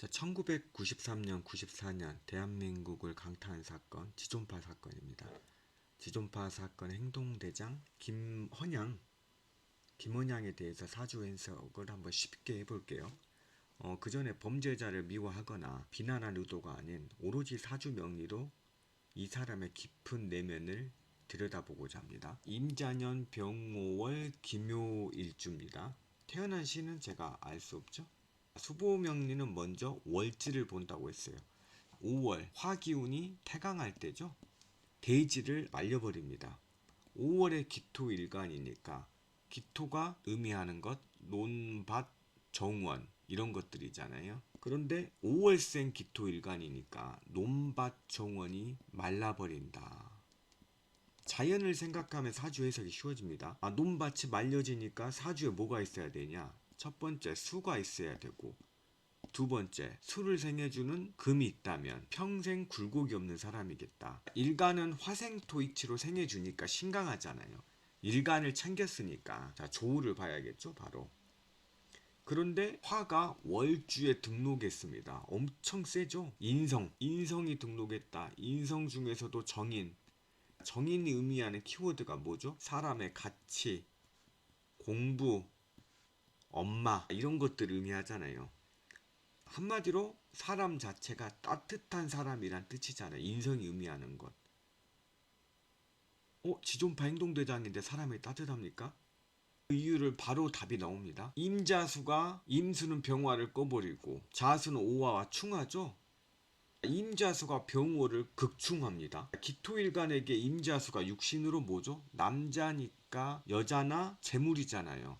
자, 1993년, 94년 대한민국을 강타한 사건, 지존파 사건입니다. 지존파 사건 행동대장 김헌양, 김헌양에 대해서 사주 해석을 한번 쉽게 해볼게요. 어, 그 전에 범죄자를 미워하거나 비난할 의도가 아닌 오로지 사주 명리로 이 사람의 깊은 내면을 들여다보고자 합니다. 임자년 병오월 김요일주입니다. 태어난 시는 제가 알 수 없죠. 수보 명리는 먼저 월지를 본다고 했어요. 5월 화기운이 태강할 때죠. 대지를 말려버립니다. 5월의 기토 일간이니까 기토가 의미하는 것 논밭 정원 이런 것들이잖아요. 그런데 5월생 기토 일간이니까 논밭 정원이 말라버린다. 자연을 생각하면 사주 해석이 쉬워집니다. 아, 논밭이 말려지니까 사주에 뭐가 있어야 되냐? 첫 번째 수가 있어야 되고 두 번째 수를 생해주는 금이 있다면 평생 굴곡이 없는 사람이겠다. 일간은 화생토익치로 생해주니까 신강하잖아요. 일간을 챙겼으니까 자 조우를 봐야겠죠 바로. 그런데 화가 월주에 등록했습니다. 엄청 세죠. 인성, 인성이 등록했다. 인성 중에서도 정인, 정인이 의미하는 키워드가 뭐죠? 사람의 가치, 공부, 엄마 이런 것들을 의미하잖아요. 한마디로 사람 자체가 따뜻한 사람이란 뜻이잖아요. 인성이 의미하는 것. 어, 지존파 행동대장인데 사람이 따뜻합니까? 그 이유를 바로 답이 나옵니다. 임자수가 임수는 병화를 꺼버리고 자수는 오화와 충하죠. 임자수가 병호를 극충합니다. 기토일간에게 임자수가 육신으로 뭐죠? 남자니까 여자나 재물이잖아요.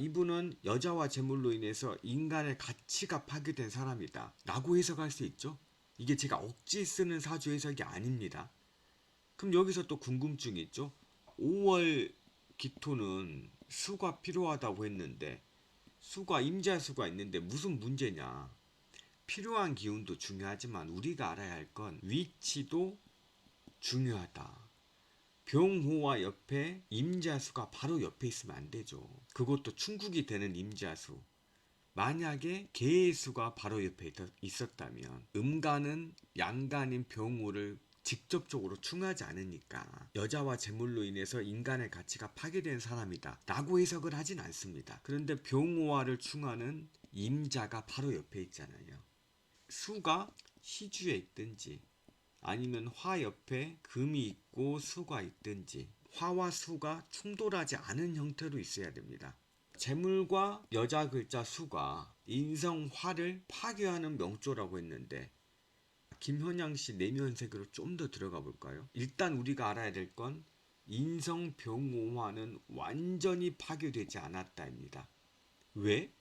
이분은 여자와 재물로 인해서 인간의 가치가 파괴된 사람이다. 라고 해석할 수 있죠. 이게 제가 억지 쓰는 사주 해석이 아닙니다. 그럼 여기서 또 궁금증이 있죠. 5월 기토는 수가 필요하다고 했는데 수가 임자 수가 있는데 무슨 문제냐? 필요한 기운도 중요하지만 우리가 알아야 할 건 위치도 중요하다. 병호와 옆에 임자수가 바로 옆에 있으면 안 되죠. 그것도 충국이 되는 임자수. 만약에 개수가 바로 옆에 있었다면 음간은 양간인 병호를 직접적으로 충하지 않으니까 여자와 재물로 인해서 인간의 가치가 파괴된 사람이다 라고 해석을 하진 않습니다. 그런데 병호화를 충하는 임자가 바로 옆에 있잖아요. 수가 시주에 있든지 아니면 화 옆에 금이 있고 수가 있든지 화와 수가 충돌하지 않은 형태로 있어야 됩니다. 재물과 여자 글자 수가 인성 화를 파괴하는 명조라고 했는데 김현양 씨 내면 세계로 좀 더 들어가 볼까요? 일단 우리가 알아야 될 건 인성 병오화는 완전히 파괴되지 않았다입니다. 왜?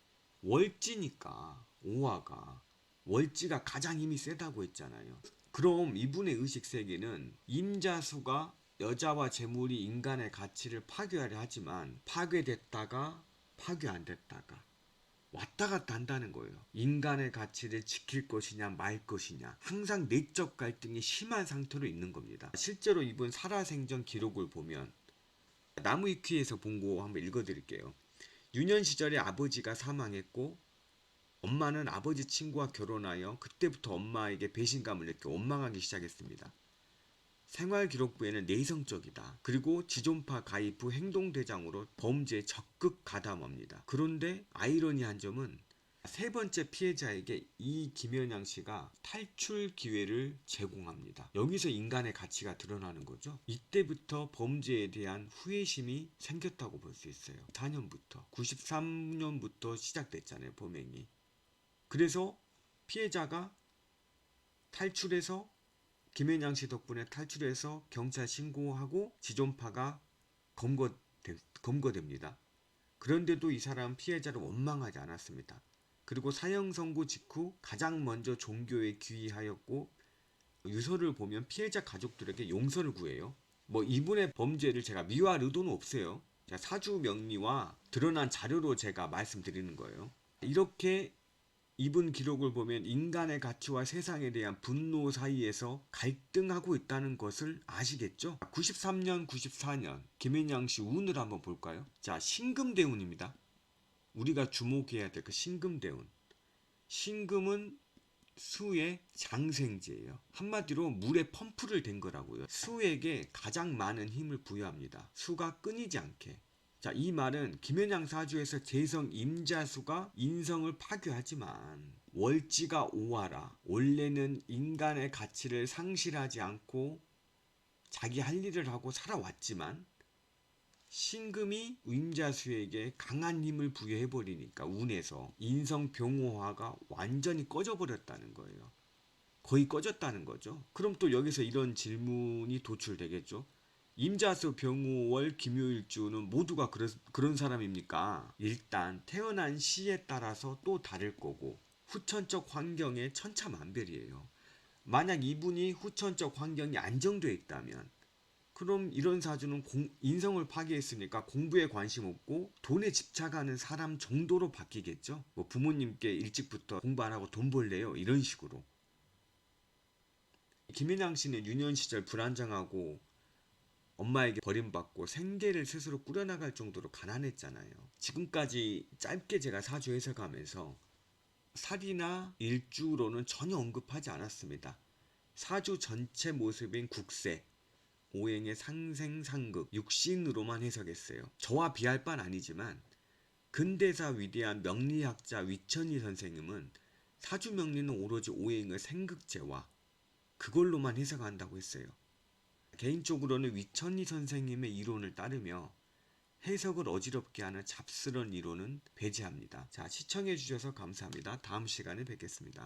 월지니까 오화가 월지가 가장 힘이 세다고 했잖아요. 그럼 이분의 의식 세계는 임자수가 여자와 재물이 인간의 가치를 파괴하려 하지만 파괴됐다가 파괴 안 됐다가 왔다 갔다 한다는 거예요. 인간의 가치를 지킬 것이냐 말 것이냐 항상 내적 갈등이 심한 상태로 있는 겁니다. 실제로 이분 살아생전 기록을 보면 나무위키에서 본 거 한번 읽어드릴게요. 유년 시절에 아버지가 사망했고 엄마는 아버지 친구와 결혼하여 그때부터 엄마에게 배신감을 느껴 원망하기 시작했습니다. 생활 기록부에는 내성적이다. 그리고 지존파 가입 후 행동대장으로 범죄에 적극 가담합니다. 그런데 아이러니한 점은 세 번째 피해자에게 이 김현양 씨가 탈출 기회를 제공합니다. 여기서 인간의 가치가 드러나는 거죠. 이때부터 범죄에 대한 후회심이 생겼다고 볼 수 있어요. 4년부터 93년부터 시작됐잖아요. 범행이. 그래서 피해자가 탈출해서 김현양 씨 덕분에 탈출해서 경찰 신고하고 지존파가 검거 검거됩니다. 그런데도 이 사람 피해자를 원망하지 않았습니다. 그리고 사형 선고 직후 가장 먼저 종교에 귀의하였고 유서를 보면 피해자 가족들에게 용서를 구해요. 뭐 이분의 범죄를 제가 미화할 의도는 없어요. 사주 명리와 드러난 자료로 제가 말씀드리는 거예요. 이렇게 이분 기록을 보면 인간의 가치와 세상에 대한 분노 사이에서 갈등하고 있다는 것을 아시겠죠? 93년, 94년 김현양 씨 운을 한번 볼까요? 자, 신금대운입니다. 우리가 주목해야 될 그 신금대운. 신금은 수의 장생지예요. 한마디로 물에 펌프를 댄 거라고요. 수에게 가장 많은 힘을 부여합니다. 수가 끊이지 않게. 자, 이 말은 김현양 사주에서 재성 임자수가 인성을 파괴하지만 월지가 오하라. 원래는 인간의 가치를 상실하지 않고 자기 할 일을 하고 살아왔지만 신금이 임자수에게 강한 힘을 부여해 버리니까 운에서 인성 병호화가 완전히 꺼져 버렸다는 거예요. 거의 꺼졌다는 거죠. 그럼 또 여기서 이런 질문이 도출되겠죠. 임자수 병호월 김요일주는 모두가 그런, 그런 사람입니까? 일단 태어난 시에 따라서 또 다를 거고 후천적 환경에 천차만별이에요. 만약 이분이 후천적 환경이 안정돼 있다면 그럼 이런 사주는 공- 인성을 파괴했으니까 공부에 관심 없고 돈에 집착하는 사람 정도로 바뀌겠죠. 뭐 부모님께 일찍부터 공부 안 하고 돈 벌래요. 이런 식으로. 김인양 씨는 유년 시절 불안정하고 엄마에게 버림받고 생계를 스스로 꾸려나갈 정도로 가난했잖아요. 지금까지 짧게 제가 사주 해석하면서 살이나 일주로는 전혀 언급하지 않았습니다. 사주 전체 모습인 국세, 오행의 상생 상극, 육신으로만 해석했어요. 저와 비할 바는 아니지만 근대사 위대한 명리학자 위천희 선생님은 사주 명리는 오로지 오행의 생극제와 그걸로만 해석한다고 했어요. 개인적으로는 위천희 선생님의 이론을 따르며 해석을 어지럽게 하는 잡스런 이론은 배제합니다. 자, 시청해 주셔서 감사합니다. 다음 시간에 뵙겠습니다.